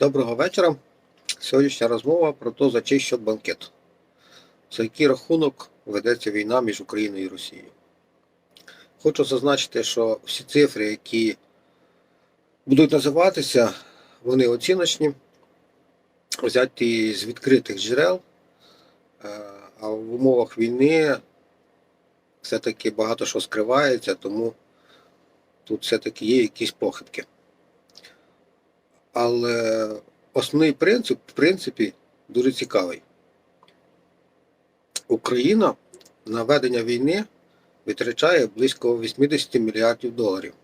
Доброго вечора. Сьогоднішня розмова про те, за чий счет банкет. За який рахунок ведеться війна між Україною і Росією. Хочу зазначити, що всі цифри, які будуть називатися, вони оціночні, взяті з відкритих джерел, Е, а в умовах війни все-таки багато що скривається, тому тут все-таки є якісь похибки. Але основний принцип, в принципі, дуже цікавий. Україна на ведення війни витрачає близько 80 мільярдів доларів,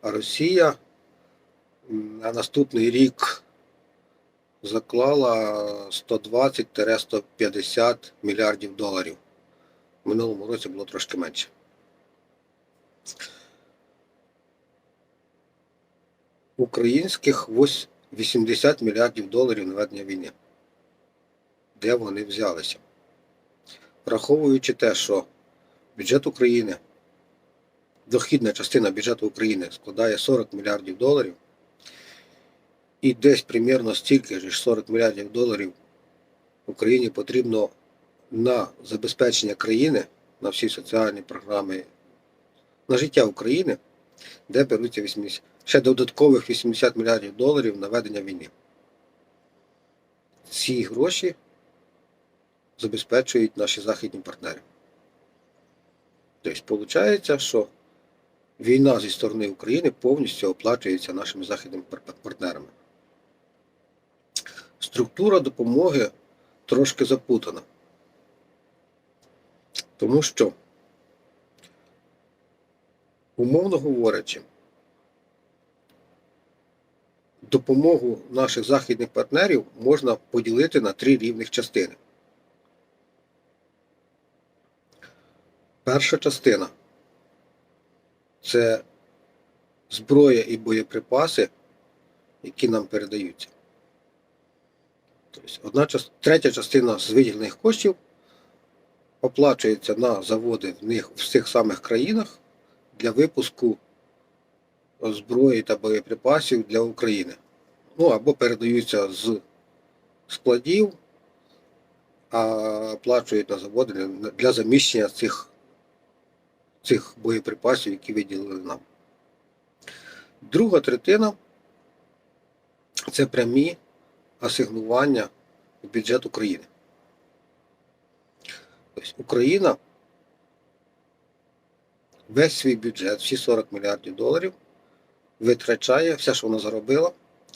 а Росія на наступний рік заклала 120-150 мільярдів доларів. В минулому році було трошки менше. Українських 80 мільярдів доларів на ведення війни. Де вони взялися? Враховуючи те, що бюджет України, дохідна частина бюджету України складає 40 мільярдів доларів, і десь примірно стільки ж 40 мільярдів доларів Україні потрібно на забезпечення країни, на всі соціальні програми, на життя України, де беруться 80, ще додаткових 80 мільярдів доларів на ведення війни. Ці гроші забезпечують наші західні партнери. Тобто, виходить, що війна зі сторони України повністю оплачується нашими західними партнерами. Структура допомоги трошки запутана. Тому що, умовно говорячи, допомогу наших західних партнерів можна поділити на три рівних частини. Перша частина це зброя і боєприпаси, які нам передаються. Тобто одна третя частина з виділених коштів оплачується на заводи в них в цих самих країнах для випуску зброї та боєприпасів для України. Ну або передаються з складів, а оплачують на заводи для- для заміщення цих, цих боєприпасів, які виділили нам. Друга третина це прямі асигнування в бюджет України. Тобто Україна весь свій бюджет, всі 40 мільярдів доларів, витрачає, все, що вона заробила,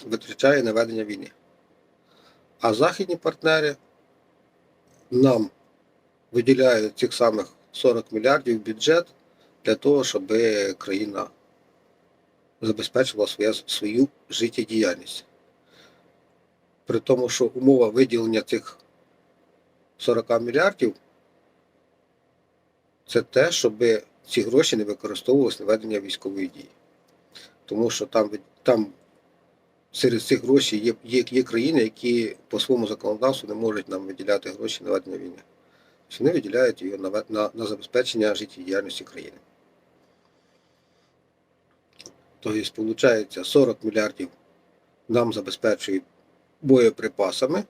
витрачає на ведення війни. А західні партнери нам виділяють цих самих 40 мільярдів бюджет для того, щоб країна забезпечила своє, свою життєдіяльність. При тому, що умова виділення цих 40 мільярдів це те, щоб ці гроші не використовувалися на ведення військової дії. Тому що там, там серед цих грошей є, є, є країни, які по своєму законодавству не можуть нам виділяти гроші на ведення війни. Тобто Вони виділяють її на, на, на забезпечення життєдіяльності країни. Тобто, виходить, 40 мільярдів нам забезпечують боєприпасами,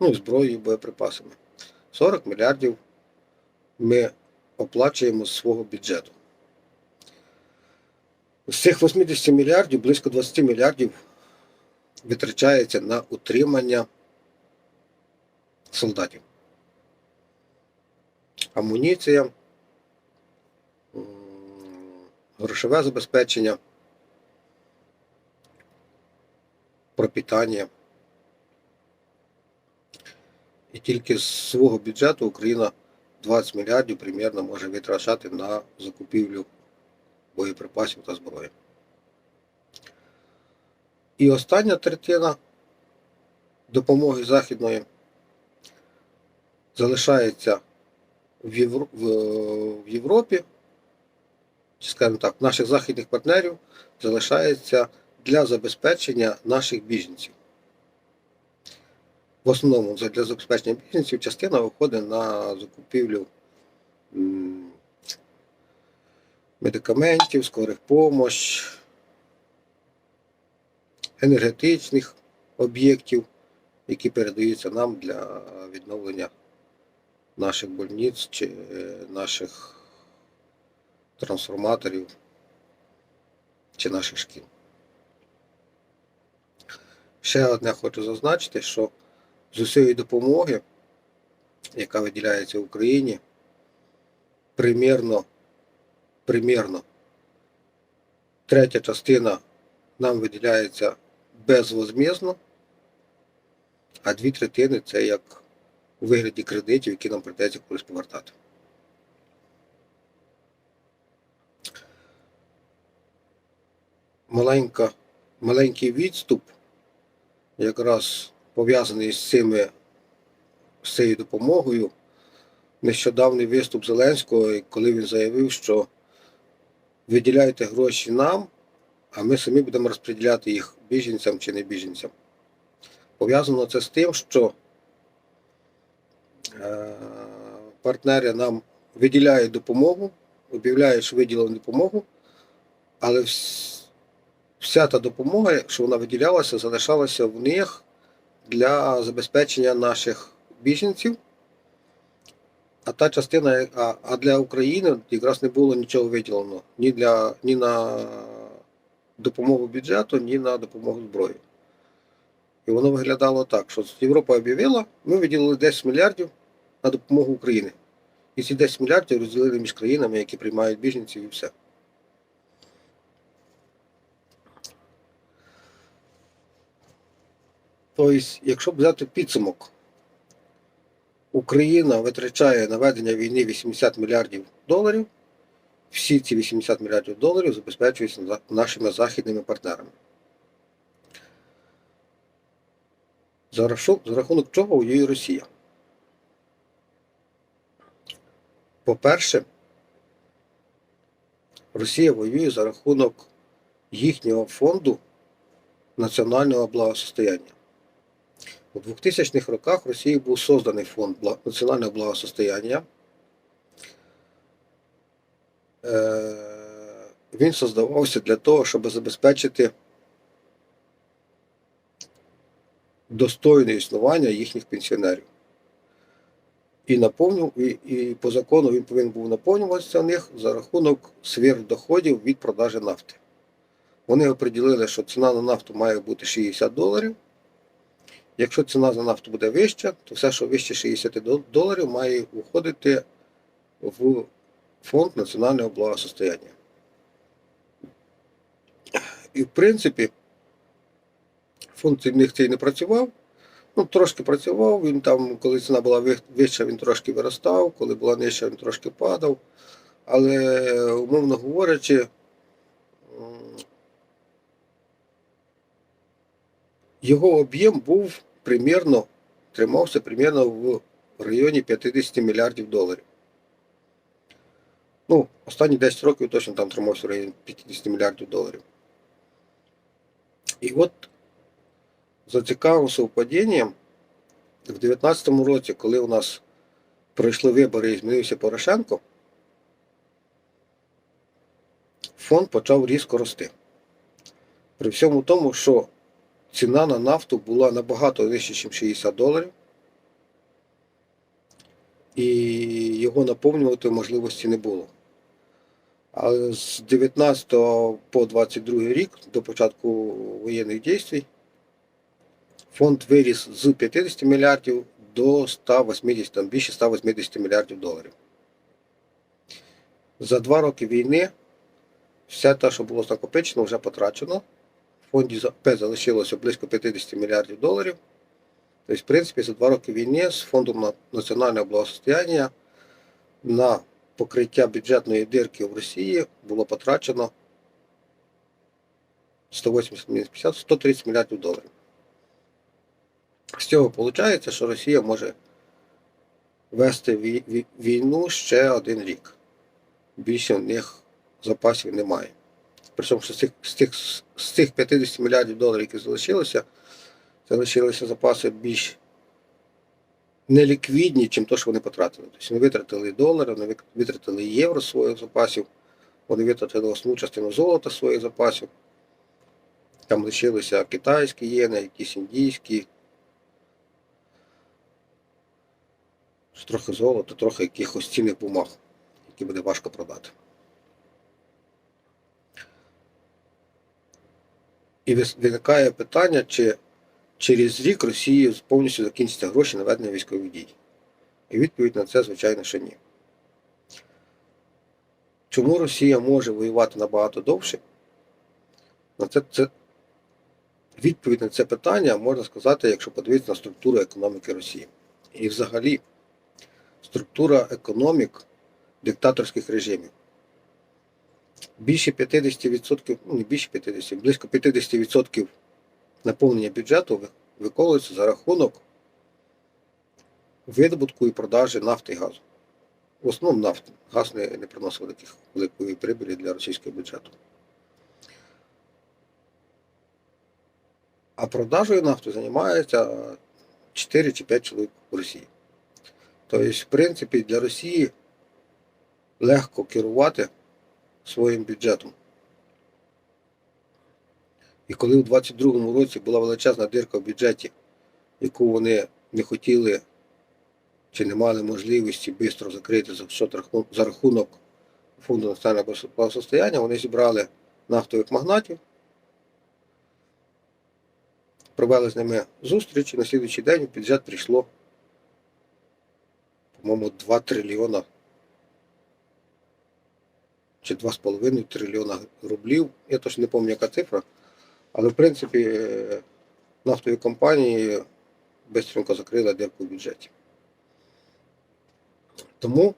ну, зброєю і боєприпасами. 40 мільярдів ми оплачуємо з свого бюджету. З цих 80 мільярдів близько 20 мільярдів витрачається на утримання солдатів. Амуніція, грошове забезпечення, пропітання. І тільки з свого бюджету Україна 20 мільярдів примірно може витрачати на закупівлю боєприпасів та зброї. І остання третина допомоги західної залишається в, Євро... в... Європі, чи, скажімо так, наших західних партнерів залишається для забезпечення наших біженців. В основному для забезпечення біженців частина виходить на закупівлю медикаментів, скорих помощ, енергетичних об'єктів, які передаються нам для відновлення наших больниць чи е, наших трансформаторів чи наших шкіл. Ще одне хочу зазначити, що з усієї допомоги, яка виділяється Україні, примірно, примірно третя частина нам виділяється безвозмізно, а дві третини це як у вигляді кредитів, які нам прийдеться колись повертати. Маленька, маленький відступ якраз пов'язаний з цими з цією допомогою. Нещодавний виступ Зеленського, коли він заявив, що виділяйте гроші нам, а ми самі будемо розподіляти їх біженцям чи не біженцям. Пов'язано це з тим, що е, партнери нам виділяють допомогу, об'являють, що виділили допомогу, але вся та допомога, що вона виділялася, залишалася в них для забезпечення наших біженців. А та частина, а, а для України якраз не було нічого виділено ні, для, ні на допомогу бюджету, ні на допомогу зброї. І воно виглядало так, що Європа об'явила, ми виділили 10 мільярдів на допомогу Україні. І ці 10 мільярдів розділили між країнами, які приймають біженців і все. Тобто, якщо взяти підсумок, Україна витрачає на ведення війни 80 мільярдів доларів. Всі ці 80 мільярдів доларів забезпечуються нашими західними партнерами. За рахунок чого воює Росія? По-перше, Росія воює за рахунок їхнього фонду національного благосостояння. У 2000-х роках в Росії був созданий фонд національного благосостояння. Е, Він создавався для того, щоб забезпечити достойне існування їхніх пенсіонерів. І наповнював, і, і по закону він повинен був наповнюватися них за рахунок сверхдоходів від продажі нафти. Вони оприділили, що ціна на нафту має бути 60 доларів. Якщо ціна за нафту буде вища, то все, що вище 60 доларів, має уходити в фонд національного благосостояння. І в принципі, фонд в цей не працював. Ну, трошки працював, він там, коли ціна була вища, він трошки виростав, коли була нижча, він трошки падав. Але, умовно говорячи, його об'єм був примірно, тримався примірно в районі 50 мільярдів доларів. Ну, останні 10 років точно там тримався в районі 50 мільярдів доларів. І от за цікавим в 2019 році, коли у нас пройшли вибори і змінився Порошенко, фонд почав різко рости. При всьому тому, що ціна на нафту була набагато вища, ніж 60 доларів, і його наповнювати можливості не було. Але з 19 по 22 рік, до початку воєнних дій, фонд виріс з 50 мільярдів до 180, там більше 180 мільярдів доларів. За два роки війни все те, що було накопичено, вже потрачено. Фонді за- залишилося близько 50 мільярдів доларів. Тобто, в принципі, за два роки війни з фондом національного благосостояння на покриття бюджетної дирки в Росії було потрачено 180 130 мільярдів доларів. З цього виходить, що Росія може вести вій- вій- війну ще один рік. Більше в них запасів немає. Причому що з цих, з цих, з цих 50 мільярдів доларів, які залишилося, залишилися запаси більш неліквідні, чим то, що вони потратили. Тобто вони витратили долари, вони витратили євро своїх запасів, вони витратили основну частину золота своїх запасів. Там лишилися китайські єни, якісь індійські. Трохи золота, трохи якихось цінних бумаг, які буде важко продати. І виникає питання, чи через рік Росії повністю закінчаться гроші на ведення військових дій. І відповідь на це, звичайно, що ні. Чому Росія може воювати набагато довше? На це, це відповідь на це питання можна сказати, якщо подивитися на структуру економіки Росії. І взагалі структура економік диктаторських режимів. Більше 50%, ну не більше 50%, близько 50% наповнення бюджету виконується за рахунок видобутку і продажі нафти і газу. В основному нафти. Газ не, не приносить великих, великої прибилі для російського бюджету. А продажею нафти займається 4 чи 5 чоловік в Росії. Тобто, в принципі, для Росії легко керувати своїм бюджетом. І коли у 22-му році була величезна дирка в бюджеті, яку вони не хотіли чи не мали можливості швидко закрити за, рахунок фонду національного благосостояння, вони зібрали нафтових магнатів, провели з ними зустріч, і на слідуючий день в бюджет прийшло, по-моєму, 2 трильйона чи 2,5 трильйона рублів. Я точно не пам'ятаю, яка цифра. Але в принципі е, нафтові компанії швидко закрили дірку в бюджеті. Тому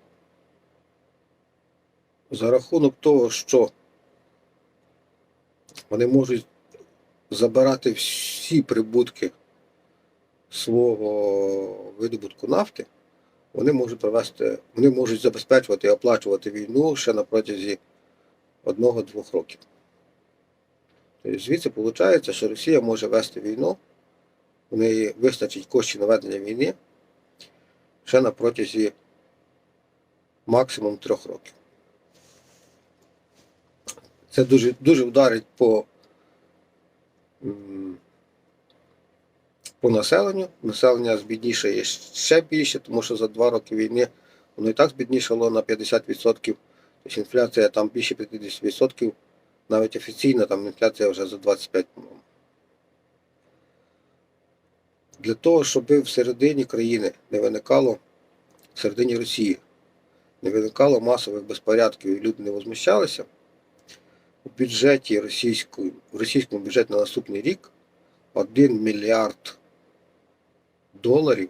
за рахунок того, що вони можуть забирати всі прибутки свого видобутку нафти, вони можуть провести, вони можуть забезпечувати і оплачувати війну ще на протязі одного-двох років. Тобто звідси виходить, що Росія може вести війну, в неї вистачить коштів на ведення війни ще на протязі максимум трьох років. Це дуже, дуже вдарить по, по населенню. Населення збіднішає ще більше, тому що за два роки війни воно і так збіднішало на 50%. Тобто інфляція там більше 50%, навіть офіційна там інфляція вже за 25%. Для того, щоб всередині країни не виникало, всередині Росії, не виникало масових безпорядків і люди не возмущалися, у бюджеті російської, в російському бюджеті на наступний рік 1 мільярд доларів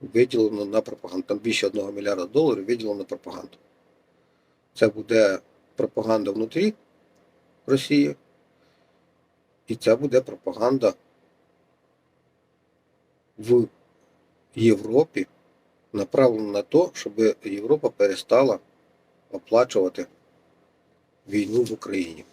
виділено на пропаганду. Там більше 1 мільярда доларів виділено на пропаганду. Це буде пропаганда внутрі Росії, і це буде пропаганда в Європі, направлена на те, щоб Європа перестала оплачувати війну в Україні.